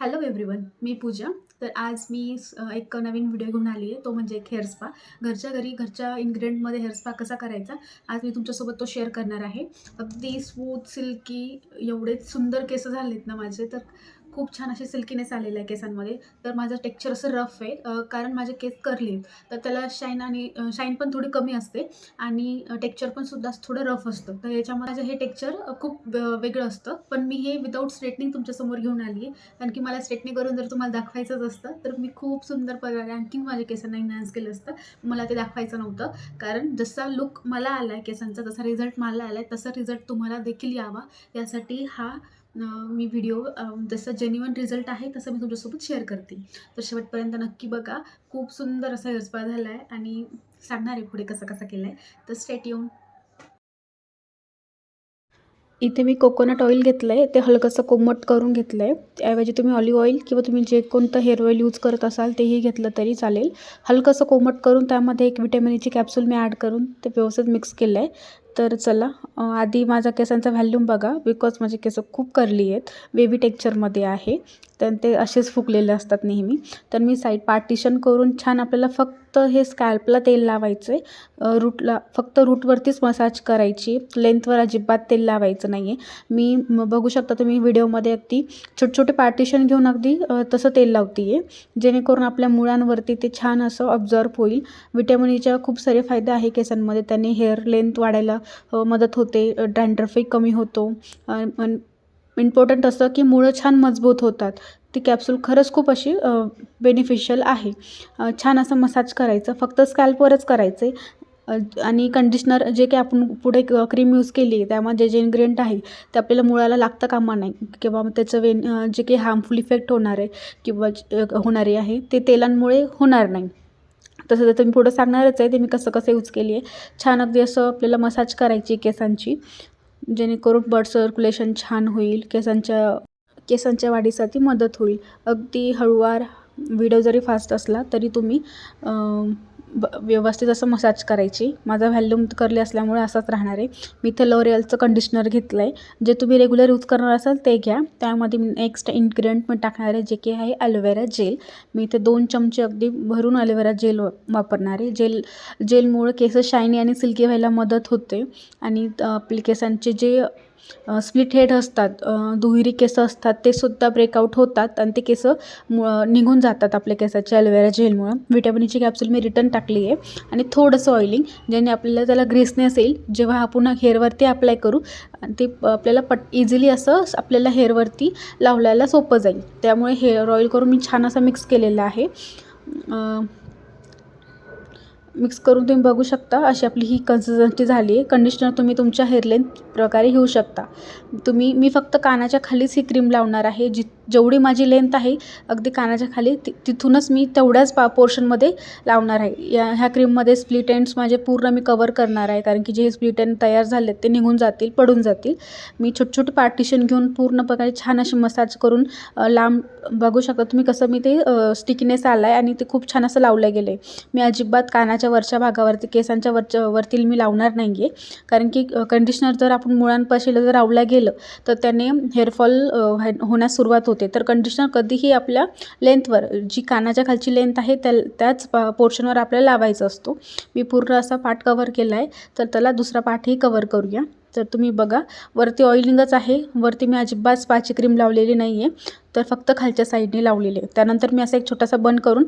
Hello everyone मी पूजा. तर आज मी एक नवीन व्हिडिओ घेऊन आली आहे. तो म्हणजे एक हेअर स्पा घरच्या घरी घरच्या इन्ग्रेडियंटमध्ये हेअर स्पा कसा करायचा आज मी तुमच्यासोबत तो शेअर करणार आहे. अगदी स्मूथ सिल्की एवढे सुंदर केस झालेत ना माझे तर खूप छान असे सिल्कीनेस आलेलं आहे केसांमध्ये. तर माझं टेक्स्चर असं रफ आहे कारण माझे केस करले आहेत. तर त्याला शाईन आणि शाईन पण थोडी कमी असते आणि टेक्स्चर पण सुद्धा थोडं रफ असतं. तर याच्यामध्ये माझं हे टेक्स्चर खूप वेगळं असतं. पण मी हे विदाऊट स्ट्रेटनिंग तुमच्यासमोर घेऊन आली आहे. कारण की मला स्ट्रेटनिंग करून जर तुम्हाला दाखवायचंच असतं तर मी खूप सुंदर प्रकारे आणखी माझ्या केसांना इन्हान्स केलं असतं. मला ते दाखवायचं नव्हतं. कारण जसा लुक मला आला आहे केसांचा जसा रिझल्ट मला आला आहे तसा रिझल्ट तुम्हाला देखील यावा. यासाठी हा मी व्हिडिओ जसं जेन्युअन रिझल्ट आहे तसं मी तुमच्यासोबत शेअर करते. तर शेवटपर्यंत नक्की बघा खूप सुंदर असा हेअर झाला आहे आणि सांगणार आहे पुढे कसा कसा केला आहे तर स्टेट येऊन इथे मी कोकोनट ऑइल घेतलं आहे ते हलकंसं कोमट करून घेतलं आहे त्याऐवजी तुम्ही ऑलिव्ह ऑइल किंवा तुम्ही जे कोणतं हेअर ऑइल यूज करत असाल तेही घेतलं तरी चालेल. हलकंसं कोमट करून त्यामध्ये एक विटॅमिनीची e कॅप्सूल मी ॲड करून ते व्यवस्थित मिक्स केलं आहे तर चला आधी माझा केसांचा व्हॅल्यूम बघा बिकॉज माझे केस खूप करली आहेत. बेबी टेक्चरमध्ये आहे. तर ते असेच फुगलेले असतात नेहमी. तर मी साईड पार्टिशन करून छान आपल्याला फक्त हे स्कॅल्पला तेल लावायचं आहे रूटला फक्त रूटवरतीच मसाज करायची. लेंथवर अजिबात तेल लावायचं नाही आहे मी म- बघू शकता तुम्ही व्हिडिओमध्ये अगदी छोटे छोटे पार्टिशन घेऊन अगदी तसं तेल लावते आहे जेणेकरून आपल्या मुळांवरती ते छान असं ऑब्झर्व होईल. विटॅमिनीच्या e खूप सारे फायदे आहे केसांमध्ये. त्याने हेअर लेंथ वाढायला मदत होते. ड्रँड्रफही कमी होतो. इम्पॉर्टंट असं की मुळं छान मजबूत होतात. ती कॅप्सूल खरंच खूप अशी बेनिफिशियल आहे. छान असं मसाज करायचं. फक्त स्कॅल्पवरच करायचं आणि कंडिशनर जे काही आपण पुढे क्रीम यूज केली आहे त्यामध्ये जे इन्ग्रेडियंट आहे ते आपल्याला मुळाला लागतं कामा नाही. किंवा त्याचं वेन जे काही हार्मफुल इफेक्ट होणार आहे किंवा होणारे आहे ते तेलांमुळे होणार नाही. तसं तर मी पुढं सांगणारच आहे ते मी कसं कसं यूज केली आहे. छान अगदी असं आपल्याला मसाज करायची केसांची जेणेकरून ब्लड सर्क्युलेशन छान होईल केसांच्या केसांच्या वाढीसाठी मदत होईल. अगदी हळूवार व्हिडिओ जरी फास्ट असला तरी तुम्ही ब व्यवस्थित असं मसाज करायची. माझा व्हॅल्यूम करले असल्यामुळे असाच राहणार आहे. मी इथं लोरियलचं कंडिशनर घेतलं आहे जे तुम्ही रेग्युलर यूज करणार असाल ते घ्या. त्यामध्ये मी नेक्स्ट इन्ग्रेडियंट मी टाकणार आहे जे की आहे ॲलोवेरा जेल मी इथे दोन चमचे अगदी भरून ॲलोवेरा जेल वापरणार आहे. जेल जेलमुळे केस शायनी आणि सिल्की व्हायला मदत होते. आणि आपली केसांचे जे स्प्लिट हेड असतात. दुहेरी केस असतात ते सुद्धा ब्रेकआउट होतात आणि ते केस मु- निघून जातात आपल्या केसाच्या ॲलोवेरा जेलमुळं विटॅमिनची कॅप्सूल मी रिटर्न टाकली आहे. आणि थोडंसं ऑइलिंग ज्याने आपल्याला त्याला ग्रेसनेस येईल जेव्हा आपण हेअरवरती अप्लाय करू आणि ते प- आपल्याला पट इझिली असं आपल्याला हेअरवरती लावल्याला सोपं जाईल. त्यामुळे हेअर ऑइल करून मी छान असं मिक्स केलेलं आहे. मिक्स करून तुम्ही बघू शकता. अशी आपली ही कन्सिस्टन्सी झाली आहे कंडिशनर तुम्ही तुमच्या हेअरलाईन प्रकारे घेऊ शकता. तुम्ही मी फक्त कानाच्या खालीच ही क्रीम लावणार आहे जी जेवढी माझी लेंथ आहे अगदी कानाच्या खाली ति तिथूनच मी तेवढ्याच पा पोर्शनमध्ये लावणार आहे. या ह्या क्रीममध्ये स्प्लिट एंड्स माझे पूर्ण मी कवर करणार आहे कारण की जे स्प्लिट एंड तयार झाले ते निघून जातील पडून जातील. मी छोटे छोटे पार्टिशन घेऊन पूर्ण प्रकारे छान अशी मसाज करून लांब बघू शकता तुम्ही कसं मी ते स्टिकीनेस आला आहे आणि ते खूप छान असं लावलं गेलं आहे मी अजिबात कानाच्या वरच्या भागावरती केसांच्या वरच्या वरती मी लावणार नाही आहे कारण की कंडिशनर जर आपण मुळांपाशीला जर लावलं गेलं तर त्याने हेअरफॉल होण्यास सुरुवात होते. तर कंडिशनर कधीही आपल्या लेंथवर जी कानाच्या खालची लेंथ आहे त्या त्याच पोर्शनवर आपल्याला लावायचा असतो. मी पूर्ण असा पार्ट कवर केला आहे तर त्याला दुसरा पार्टही कवर करूया. तर तुम्ही बघा वरती ऑइलिंगच आहे. वरती मी अजिबात स्पाची क्रीम लावलेली नाही आहे तर फक्त खालच्या साईडने लावलेली. आहे त्यानंतर मी असा एक छोटासा बंद करून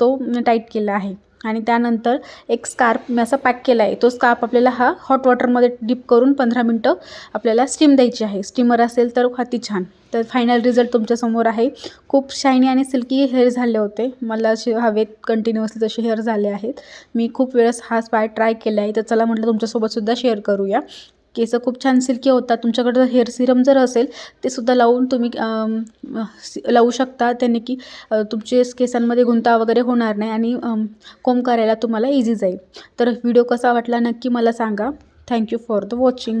तो टाईट केला आहे. आणि त्यानंतर एक स्कार्प मी असा पॅक केला आहे. तो स्कार्प आपल्याला हा हॉट वॉटरमध्ये डिप करून पंधरा मिनटं आपल्याला स्टीम द्यायची आहे. स्टीमर असेल तर अति छान. तर फायनल रिझल्ट तुमच्यासमोर आहे. खूप शायनी आणि सिल्की हेअर झाले होते. मला असे हवेत कंटिन्युअसली तसे हेअर झाले आहेत. मी खूप वेळेस हा स्पाय ट्राय केला आहे. तर चला म्हटलं तुमच्यासोबतसुद्धा शेअर करूया. केस खूप छान सिल्की होतात. तुमच्याकडं हेअर सिरम जर असेल ते सुद्धा लावून तुम्ही लावू शकता. त्याने की तुमचे केसांमध्ये गुंता वगैरे होणार नाही आणि कोम कोंब करायला तुम्हाला इझी जाईल. तर व्हिडिओ कसा वाटला नक्की मला सांगा. Thank you for the watching